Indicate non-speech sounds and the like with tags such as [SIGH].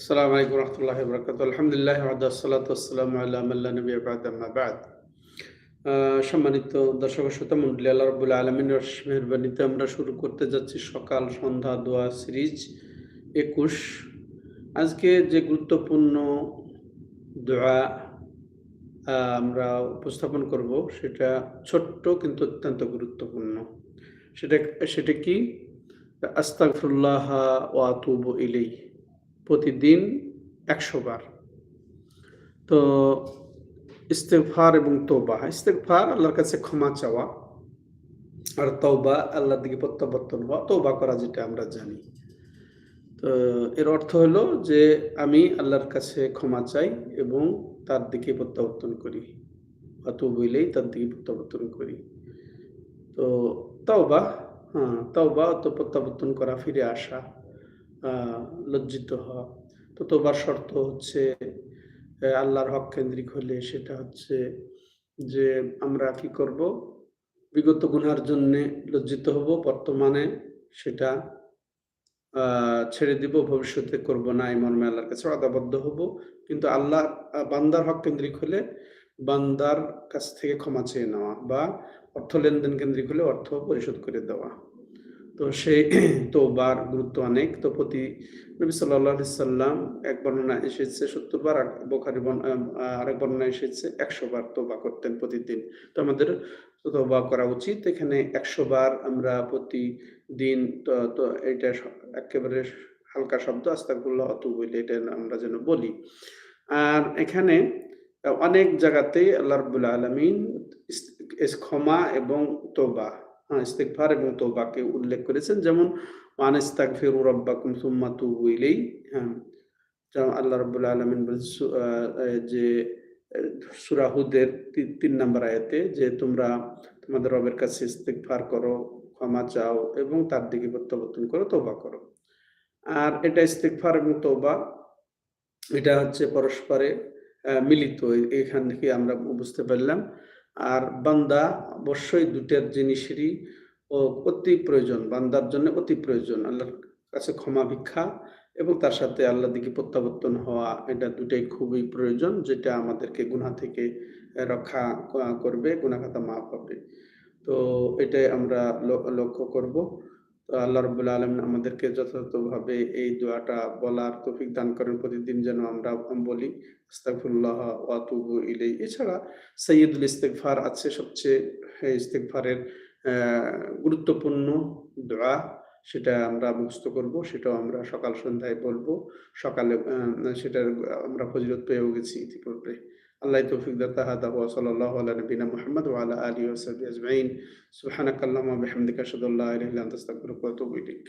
আসসালামু আলাইকুম রহমতুল্লাহ বরকাত আলহামদুলিল্লাহ সালাতাম আল্লাহ আল্লাহ নবী আবাদ আম্মা বাদ। আহ, সম্মানিত দর্শক শ্রোতা মন্ডলী আল্লাহ রবুল্লা আলমিনের মেহরবানিতে আমরা শুরু করতে যাচ্ছি সকাল সন্ধ্যা দোয়া সিরিজ একুশ। আজকে যে গুরুত্বপূর্ণ দোয়া আমরা উপস্থাপন করব সেটা ছোট্ট কিন্তু অত্যন্ত গুরুত্বপূর্ণ। সেটা সেটা কি? আস্তাগফিরুল্লাহ ওয়াতুব ইলাইহি। প্রতিদিন একশো বার। তো ইস্তেগফার এবং তৌবা ইস্তেগফার আল্লাহর কাছে ক্ষমা চাওয়া আর তৌবা আল্লাহর দিকে প্রত্যাবর্তন হওয়া তৌবা করা যেটা আমরা জানি। তো এর অর্থ হলো যে আমি আল্লাহর কাছে ক্ষমা চাই এবং তার দিকে প্রত্যাবর্তন করি অত বইলেই তার দিকে প্রত্যাবর্তন করি। তো তওবা হ্যাঁ তওবা তো প্রত্যাবর্তন করা, ফিরে আসা। লজ্জিত হওয়া। তো তোবার শর্ত হচ্ছে আল্লাহর হক কেন্দ্রিক হলে সেটা হচ্ছে যে আমরা কি করব? বিগত গুনার জন্য লজ্জিত হব, বর্তমানে সেটা ছেড়ে দিব, ভবিষ্যতে করব না, এই মর্মে আল্লাহর কাছে আদাবদ্ধ হব। কিন্তু আল্লাহ বান্দার হক কেন্দ্রিক হলে বান্দার কাছ থেকে ক্ষমা চেয়ে নেওয়া বা অর্থ লেনদেন কেন্দ্রিক হলে অর্থ পরিশোধ করে দেওয়া। তো সেই [CLEARS THROAT] তোবার গুরুত্ব অনেক। তো প্রতি নবী সাল্লাহ সাল্লাম এক বর্ণনা এসেছে সত্তর বার বোখারি আরেক বর্ণনা এসেছে একশো বার তোবা করতেন প্রতিদিন। তো আমাদের তোবা করা উচিত। এখানে একশো বার আমরা প্রতিদিন তো তো এটা একেবারে হালকা শব্দ আস্তাকুল্লাহ অত বইলে এটা আমরা যেন বলি। আর এখানে অনেক জায়গাতেই আল্লাহ রবুল আলমিন ক্ষমা এবং তোবা হ্যাঁ ইস্তেগফার এবং তৌবাকে উল্লেখ করেছেন, যেমন ওয়ানিস্তাগফিরু রাব্বাকুম সুম্মা তুবু ইলাইহি হ্যাঁ যেমন আল্লাহ রাব্বুল আলামিন যে, সূরা হুদের তিন নম্বর আয়াতে, যে, তোমরা তোমাদের রবের কাছে ইস্তেগফার করো, ক্ষমা চাও এবং তার দিকে প্রত্যাবর্তন করো তোবা করো। আর এটা ইস্তেগফার এবং তৌবা এটা হচ্ছে পরস্পরে মিলিত, এখান থেকে আমরা বুঝতে পারলাম। আর বান্দা অবশ্যই দুটার জিনিসেরই ও অতি প্রয়োজন, বান্দার জন্য অতি প্রয়োজন। আল্লাহর কাছে ক্ষমা, ভিক্ষা এবং তার সাথে আল্লাহ দিকে প্রত্যাবর্তন হওয়া, এটা দুটাই খুবই প্রয়োজন যেটা আমাদেরকে গুনা থেকে রক্ষা করবে গুনাহখাতা মাফ হবে। তো এটাই আমরা লক্ষ্য করব। আল্লাহ রবুল্লা আলম আমাদেরকে যথাযথভাবে এই দোয়াটা বলার তৌফিক দান করেন। প্রতিদিন যেন আমরা বলি, আস্তাগফিরুল্লাহ ওয়া আতুবু ইলাই এছাড়া সৈয়দুল ইস্তেগফার আছে সবচেয়ে ইস্তেগফারের গুরুত্বপূর্ণ দোয়া। সেটা আমরা মুখস্থ করব, সেটাও আমরা সকাল সন্ধ্যায় বলব। সকালে সেটার আমরা ফজিলত পেয়েও গেছি ইতিপূর্বে। আল্লাহ তৌফিক দাতা হাদা ওয়া সাল্লাল্লাহু আলা নবিনা মুহাম্মদ ওয়া আলা আলিহি ওয়া সাহবিহি আজমাইন। সুবহানাকাল্লাহুম্মা বিহামদিকা আশহাদু আল্লা ইলাহা ইল্লা আনতা আস্তাগফিরুকা ওয়া আতুবু ইলাইক।